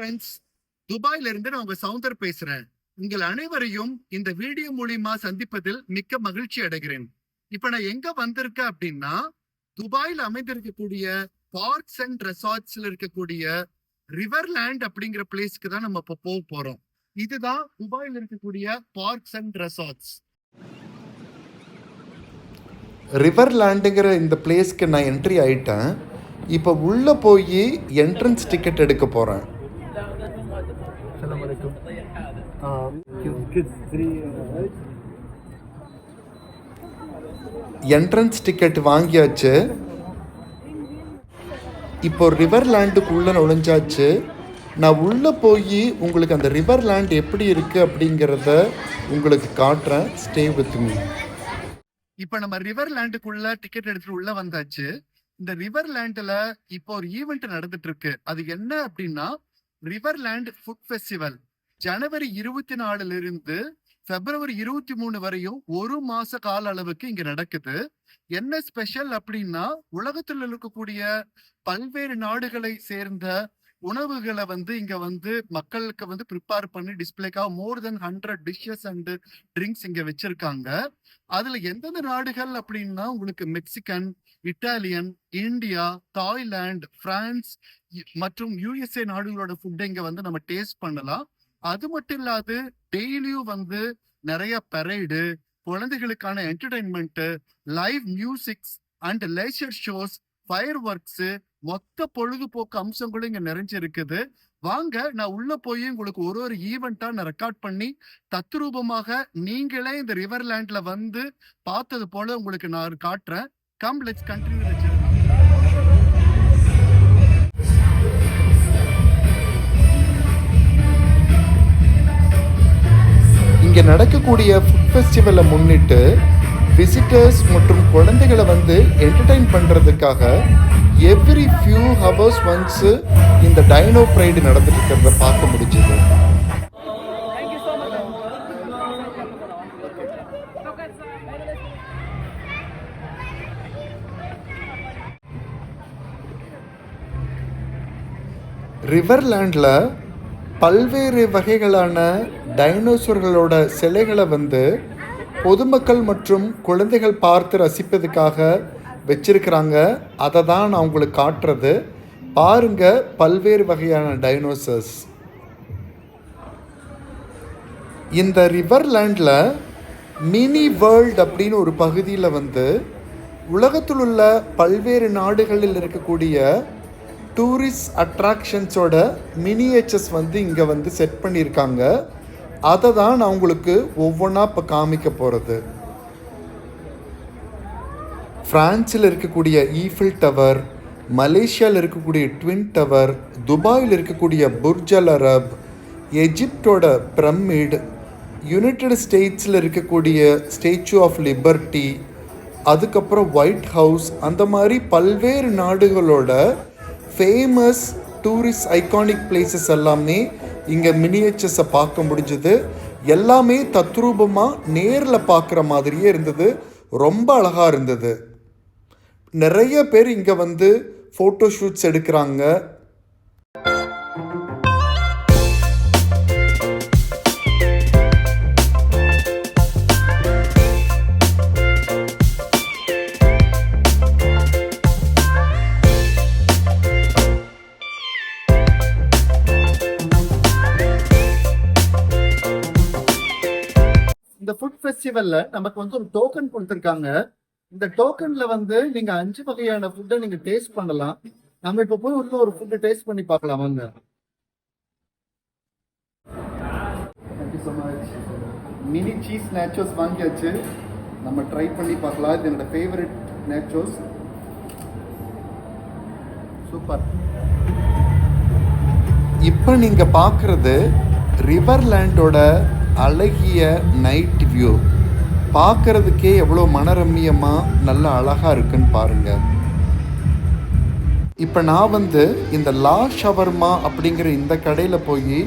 Friends துபாயில இருந்து நான் உங்க சவுந்தர் பேசுறேன். உங்கள் அனைவரையும் இந்த வீடியோ மூலியமா சந்திப்பதில் மிக்க மகிழ்ச்சி அடைகிறேன். இப்ப நான் எங்க வந்திருக்கேன் அப்படின்னா துபாயில் அமைந்திருக்கக்கூடிய பார்க்ஸ் அண்ட் ரெசார்ட்ஸ்ல இருக்கக்கூடிய ரிவர்லேண்ட் அப்படிங்கிற பிளேஸ்க்கு தான் நம்ம இப்போ போக போறோம். இதுதான் துபாயில் இருக்கக்கூடிய பார்க்ஸ் அண்ட் ரெசார்ட்ஸ் ரிவர் லேண்டுங்கிற இந்த பிளேஸ்க்கு நான் என்ட்ரி ஆயிட்டேன். இப்போ உள்ளே போய் என்ட்ரன்ஸ் டிக்கெட் எடுக்க போகிறேன் என்ட்ரன்ஸ் டிக்கெட் வாங்கியாச்சு. இப்போ ரிவர் லேண்டுக்குள்ளே நுழைஞ்சாச்சு. நான் உள்ளே போய் உங்களுக்கு அந்த ரிவர் லேண்ட் எப்படி இருக்குது அப்படிங்கிறத உங்களுக்கு காட்டுறேன். ஸ்டே வித் மீ இப்போ நம்ம ரிவர் லேண்டுக்குள்ள டிக்கெட் எடுத்துட்டு உள்ள வந்தாச்சு. இந்த ரிவர் லேண்ட்ல இப்போ ஒரு ஈவெண்ட் நடந்துட்டு இருக்கு. அது என்ன அப்படின்னா ரிவர் லேண்ட் ஃபுட் ஃபெஸ்டிவல் ஜனவரி இருபத்தி நாலுல இருந்து பிப்ரவரி இருபத்தி மூணு வரையும் ஒரு மாச கால அளவுக்கு இங்க நடக்குது. என்ன ஸ்பெஷல் அப்படின்னா உலகத்தில் இருக்கக்கூடிய பல்வேறு நாடுகளை சேர்ந்த உணவுகளை வந்து இங்க வந்து மக்களுக்கு வந்து ப்ரிப்பேர் பண்ணி டிஸ்பிளேக்காக more than hundred dishes and drinks இங்க வச்சிருக்காங்க. அதுல எந்தெந்த நாடுகள் அப்படின்னா உங்களுக்கு Mexican Italian India Thailand France மற்றும் யூஎஸ்ஏ நாடுகளோட ஃபுட்டை இங்க வந்து நம்ம டேஸ்ட் பண்ணலாம். அது மட்டும் இல்லாது டெய்லியும் வந்து நிறைய பெரைடு குழந்தைகளுக்கான entertainment live musics and laser shows fireworks மொத்த பொழுதுபோக்கு அம்சங்களும் இங்க நிறைஞ்சிருக்குது. வாங்க நான் உள்ள போய் உங்களுக்கு ஒரு ஒரு ஈவெண்ட்டா நான் ரெக்கார்ட் பண்ணி தத்ரூபமாக நீங்களே இந்த ரிவர்லேண்ட்ல வந்து பார்த்தது போல உங்களுக்கு நான் காட்டுறேன். கம் லெட்ஸ் கண்டினியூ இங்கே நடக்கக்கூடிய ஃபுட் ஃபெஸ்டிவலை முன்னிட்டு விசிட்டர்ஸ் மற்றும் குழந்தைகளை வந்து என்டர்டைன் பண்ணுறதுக்காக எவ்ரி ஃபியூ ஹவர்ஸ் ஒன்ஸு இந்த டைனோ ப்ரைடு நடந்துட்டு இருக்கிறத பார்க்க முடிஞ்சுது. ரிவர்லேண்டில் பல்வேறு வகைகளான டைனோசர்களோட சிலைகளை வந்து பொதுமக்கள் மற்றும் குழந்தைகள் பார்த்து ரசிப்பதுக்காக வச்சிருக்கிறாங்க. அதை தான் நான் உங்களுக்கு காட்டுறது. பாருங்க பல்வேறு வகையான டைனோசர்ஸ். இந்த ரிவர்லேண்டில் மினி வேர்ல்ட் அப்படின்னு ஒரு பகுதியில் வந்து உலகத்தில் உள்ள பல்வேறு நாடுகளில் இருக்கக்கூடிய டூரிஸ்ட் அட்ராக்ஷன்ஸோட மினியேச்சர்ஸ் வந்து இங்கே வந்து செட் பண்ணியிருக்காங்க. அதை தான் நான் உங்களுக்கு ஒவ்வொன்றா இப்போ காமிக்க போகிறது ஃப்ரான்ஸில் இருக்கக்கூடிய ஈஃபில் டவர் மலேசியாவில் இருக்கக்கூடிய ட்வின் டவர் துபாயில் இருக்கக்கூடிய புர்ஜ் அல் அரப் எஜிப்டோட பிரமிட் யுனைடெட் ஸ்டேட்ஸில் இருக்கக்கூடிய ஸ்டேச்சு ஆஃப் லிபர்ட்டி அதுக்கப்புறம் ஒயிட் ஹவுஸ் அந்த மாதிரி பல்வேறு நாடுகளோட ஃபேமஸ் டூரிஸ்ட் ஐகானிக் பிளேசஸ் எல்லாமே இங்கே மினியேச்சர்ஸை பார்க்க முடிஞ்சது. எல்லாமே தத்ரூபமாக நேரில் பார்க்குற மாதிரியே இருந்தது. ரொம்ப அழகாக இருந்தது. நிறைய பேர் இங்கே வந்து ஃபோட்டோ ஷூட்ஸ் எடுக்கிறாங்க. இந்த ஃபுட் ஃபெஸ்டிவல்ல நமக்கு வந்து ஒரு டோக்கன் கொடுத்துருக்காங்க. இந்த டோக்கன்ல வந்து நீங்க அஞ்சு வகையான ஃபுட்டை நீங்க டேஸ்ட் பண்ணலாம். நம்ம இப்ப போய் உள்ள ஒரு ஃபுட்டை டேஸ்ட் பண்ணி பார்க்கலாம் வாங்க. So much mini cheese nachos வாங்கியாச்சு. நம்ம ட்ரை பண்ணி பார்க்கலாம். இது என்னோட ஃபேவரட் நேச்சோஸ் சூப்பர் இப்போ நீங்கள் பார்க்குறது ரிவர்லேண்டோட அழகிய நைட் வியூ பார்க்கறதுக்கே எவ்வளோ மனரம்மியமாக நல்ல அழகாக இருக்குன்னு பாருங்கள் இப்போ நான் வந்து இந்த லா ஷவர்மா அப்படிங்கிற இந்த கடையில் போய்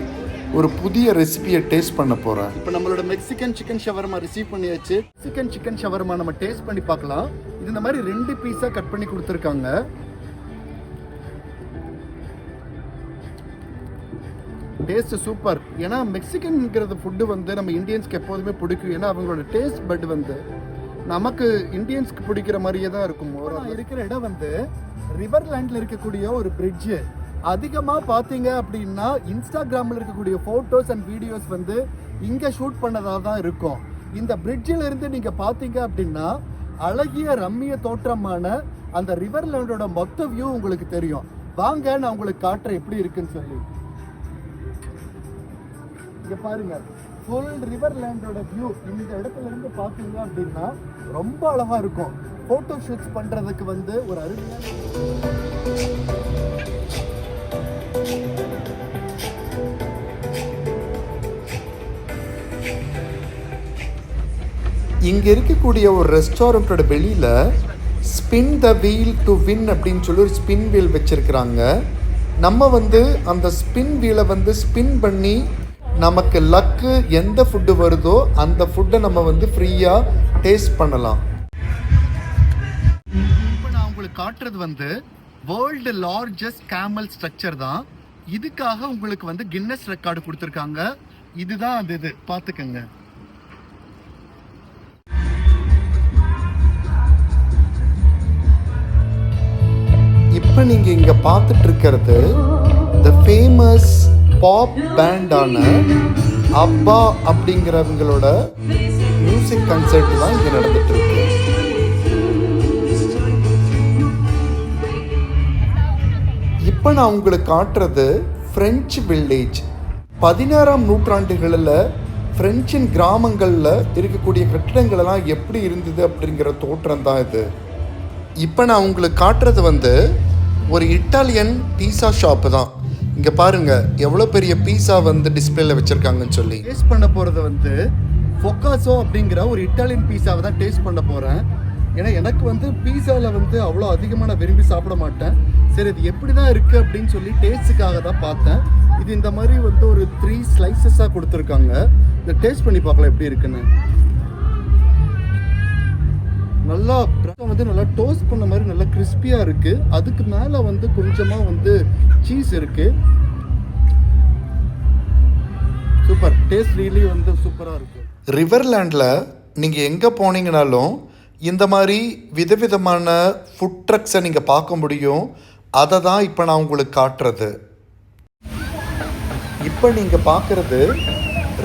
ஒரு புதிய ரெசிபியை டேஸ்ட் பண்ண போகிறேன் இப்போ நம்மளோட மெக்சிகன் சிக்கன் ஷவர்மா ரிசீவ் பண்ணியாச்சு. சிக்கன் சிக்கன் ஷவர்மா நம்ம டேஸ்ட் பண்ணி பார்க்கலாம். இது இந்த மாதிரி ரெண்டு பீஸாக கட் பண்ணி கொடுத்துருக்காங்க. டேஸ்ட் சூப்பர் ஏன்னா மெக்சிகன்ங்கிறது ஃபுட்டு வந்து நம்ம இந்தியன்ஸ்க்கு எப்போதுமே பிடிக்கும். ஏன்னா அவங்களோட டேஸ்ட் பட் வந்து நமக்கு இந்தியன்ஸ்க்கு பிடிக்கிற மாதிரியே தான் இருக்கும். இருக்கிற இடம் வந்து ரிவர்லேண்டில் இருக்கக்கூடிய ஒரு பிரிட்ஜு அதிகமாக பார்த்தீங்க அப்படின்னா இன்ஸ்டாகிராமில் இருக்கக்கூடிய ஃபோட்டோஸ் அண்ட் வீடியோஸ் வந்து இங்கே ஷூட் பண்ணதாக தான் இருக்கும். இந்த பிரிட்ஜில் இருந்து நீங்கள் பார்த்தீங்க அப்படின்னா அழகிய ரம்மிய தோற்றமான அந்த ரிவர்லேண்டோட மொத்த வியூ உங்களுக்கு தெரியும். வாங்க நான் உங்களுக்கு காட்டுறேன் எப்படி இருக்குன்னு சொல்லி. இங்கே பாருங்கள் ஃபுல் ரிவர் லேண்டோட வியூ இந்த இடத்துல இருந்து பாத்தீங்க அப்படின்னா ரொம்ப அழகாக இருக்கும். ஃபோட்டோ ஷூட்ஸ் பண்ணுறதுக்கு வந்து ஒரு அருமையான இங்கே இருக்கக்கூடிய ஒரு ரெஸ்டாரண்ட்டோட வெளியில் spin the wheel to win அப்படின்னு சொல்லி ஒரு ஸ்பின் வீல் வச்சுருக்குறாங்க. நம்ம வந்து அந்த ஸ்பின் வீலை வந்து ஸ்பின் பண்ணி நமக்கு லக்கு எந்த ஃபுட்டு வருதோ அந்த ஃபுட்டை நம்ம வந்து ஃப்ரீயாக டேஸ்ட் பண்ணலாம். இப்போ நான் உங்களுக்கு காட்டுறது வந்து வேர்ல்டு லார்ஜஸ்ட் கேமல் ஸ்ட்ரக்சர் தான். இதுக்காக உங்களுக்கு வந்து கின்னஸ் ரெக்கார்டு கொடுத்துருக்காங்க. இதுதான் அந்த இது. பார்த்துக்கங்க. இப்போ நீங்கள் இங்கே பார்த்துட்டு இருக்கிறது த ஃபேமஸ் பாப் பேண்டான அப்பா அப்படிங்கிறவங்களோட மியூசிக் கன்சர்ட் தான் இங்கே நடந்துட்டு இருக்கு இப்போ நான் உங்களுக்கு காட்டுறது ஃப்ரெஞ்சு வில்லேஜ் பதினாறாம் நூற்றாண்டுகளில் ஃப்ரெஞ்சின் கிராமங்களில் இருக்கக்கூடிய கட்டிடங்களெல்லாம் எப்படி இருந்தது அப்படிங்கிற தோற்றம் தான் இது. இப்போ நான் உங்களுக்கு காட்டுறது வந்து ஒரு இட்டாலியன் பீஸா ஷாப்பு தான். இங்கே பாருங்க எவ்வளோ பெரிய பீஸா வந்து டிஸ்பிளேல வச்சுருக்காங்கன்னு சொல்லி. டேஸ்ட் பண்ண போறது வந்து ஃபொக்காசோ அப்படிங்கிற ஒரு இட்டாலியன் பீஸாவை தான் டேஸ்ட் பண்ண போறேன். ஏன்னா எனக்கு வந்து பீஸாவில் வந்து அவ்வளோ அதிகமாக நான் விரும்பி சாப்பிட மாட்டேன். சரி இது எப்படி தான் இருக்குது அப்படின்னு சொல்லி டேஸ்ட்டுக்காக தான் பார்த்தேன். இது இந்த மாதிரி வந்து ஒரு த்ரீ ஸ்லைசஸாக கொடுத்துருக்காங்க. இதை டேஸ்ட் பண்ணி பார்க்கலாம் எப்படி இருக்குன்னு. நல்லா பிரெட்டை வந்து நல்லா டோஸ்ட் பண்ண மாதிரி நல்லா கிறிஸ்பியாக இருக்குது அதுக்கு மேலே வந்து கொஞ்சமாக வந்து சீஸ் இருக்கு. சூப்பர் டேஸ்ட் ரீலி வந்து சூப்பராக இருக்குது ரிவர்லேண்டில் நீங்கள் எங்கே போனீங்கனாலும் இந்த மாதிரி விதவிதமான ஃபுட் ட்ரக்ஸை நீங்கள் பார்க்க முடியும். அதை தான் இப்போ நான் உங்களுக்கு காட்டுறது. இப்போ நீங்கள் பார்க்குறது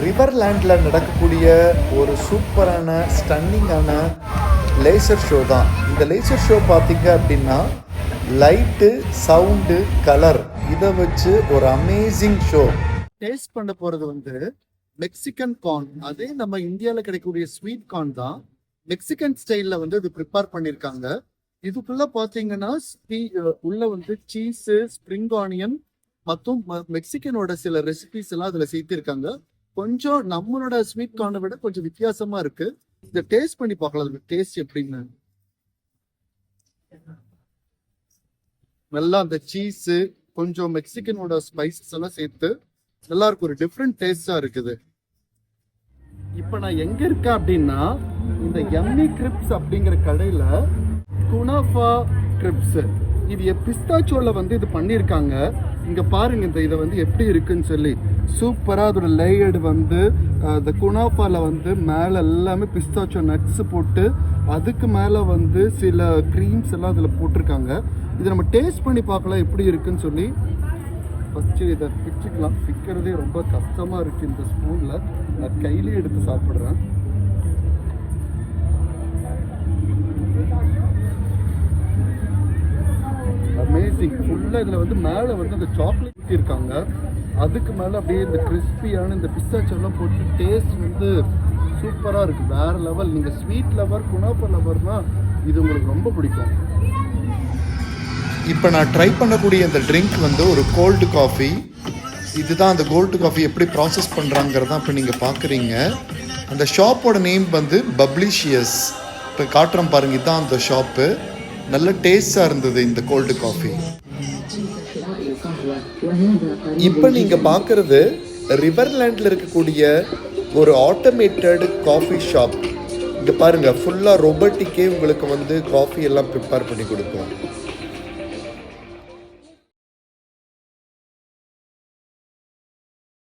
ரிவர்லேண்டில் நடக்கக்கூடிய ஒரு சூப்பரான ஸ்டன்னிங்கான லேசர் ஷோ தான். இந்த லேசர் ஷோ பார்த்தீங்க அப்படின்னா லைட்டு சவுண்டு கலர் இதை வச்சு ஒரு அமேசிங் ஷோ டேஸ்ட் பண்ண போகிறது வந்து மெக்சிகன் கார்ன் அதே நம்ம இந்தியாவில் கிடைக்கக்கூடிய ஸ்வீட் கார்ன் தான். மெக்சிகன் ஸ்டைலில் வந்து இது ப்ரிப்பேர் பண்ணியிருக்காங்க இதுக்குள்ளே பார்த்தீங்கன்னா ஸ்பீ- உள்ள வந்து சீஸு ஸ்ப்ரிங் ஆனியன் மற்றும் ம- மெக்சிகனோட சில ரெசிபிஸ் எல்லாம் அதில் சேர்த்திருக்காங்க. கொஞ்சம் நம்மளோட ஸ்வீட் கார்னை விட கொஞ்சம் வித்தியாசமாக இருக்குது இதை டேஸ்ட் பண்ணி பார்க்கலாம். டேஸ்ட் எப்படின்னு. நல்லா அந்த சீஸ் கொஞ்சம் மெக்சிகனோட ஸ்பைசஸ் எல்லாம் சேர்த்து நல்லா இருக்கு ஒரு டிஃப்ரெண்ட் டேஸ்டா இருக்குது. இப்போ நான் எங்க இருக்கேன் அப்படின்னா இந்த எம்மி கிரிப்ஸ் அப்படிங்கிற கடையில குனாஃபா கிரிப்ஸ் இது பிஸ்தாச்சோல வந்து இது பண்ணியிருக்காங்க. இங்கே பாருங்க இந்த இதை வந்து எப்படி இருக்குன்னு சொல்லி. சூப்பராக அதோட லேயர்டு வந்து இந்த குனாஃபால வந்து மேலே எல்லாமே பிஸ்தாச்சோ நட்ஸ் போட்டு அதுக்கு மேலே வந்து சில க்ரீம்ஸ் எல்லாம் அதில் போட்டிருக்காங்க. இதை நம்ம டேஸ்ட் பண்ணி பார்க்கலாம் எப்படி இருக்குன்னு சொல்லி. ஃபஸ்ட்டு இதை பிச்சுக்கலாம். பிக்கிறதே ரொம்ப கஷ்டமாக இருக்குது இந்த ஸ்பூனில் நான் கையிலே எடுத்து சாப்பிட்றேன். அமேசிங் ஃபுல்லாக இதில் வந்து மேலே வந்து அந்த சாக்லேட் ஊற்றிருக்காங்க அதுக்கு மேலே அப்படியே இந்த கிறிஸ்பியான இந்த பிஸ்தாச்செல்லாம் போட்டு டேஸ்ட் வந்து சூப்பராக இருக்குது வேறு லெவல் நீங்கள் ஸ்வீட் லவர் குணாப்ப லவர்னால் இது உங்களுக்கு ரொம்ப பிடிக்கும். இப்போ நான் ட்ரை பண்ணக்கூடிய இந்த ட்ரிங்க் வந்து ஒரு கோல்டு காஃபி இதுதான் அந்த கோல்டு காஃபி எப்படி ப்ராசஸ் பண்ணுறாங்கிறதான் இப்போ நீங்கள் பார்க்குறீங்க அந்த ஷாப்போட நேம் வந்து பப்ளிஷியஸ் இப்போ காட்டுறோம் பாருங்க இதுதான் அந்த ஷாப்பு நல்ல டேஸ்டாக இருந்தது இந்த கோல்டு காஃபி இப்போ நீங்கள் பார்க்குறது ரிவர்லேண்டில் இருக்கக்கூடிய ஒரு ஆட்டோமேட்டட் காஃபி ஷாப் இங்கே பாருங்கள் ஃபுல்லாக ரொபோட்டிக்கே உங்களுக்கு வந்து காஃபி எல்லாம் ப்ரிப்பேர் பண்ணி கொடுக்கும்.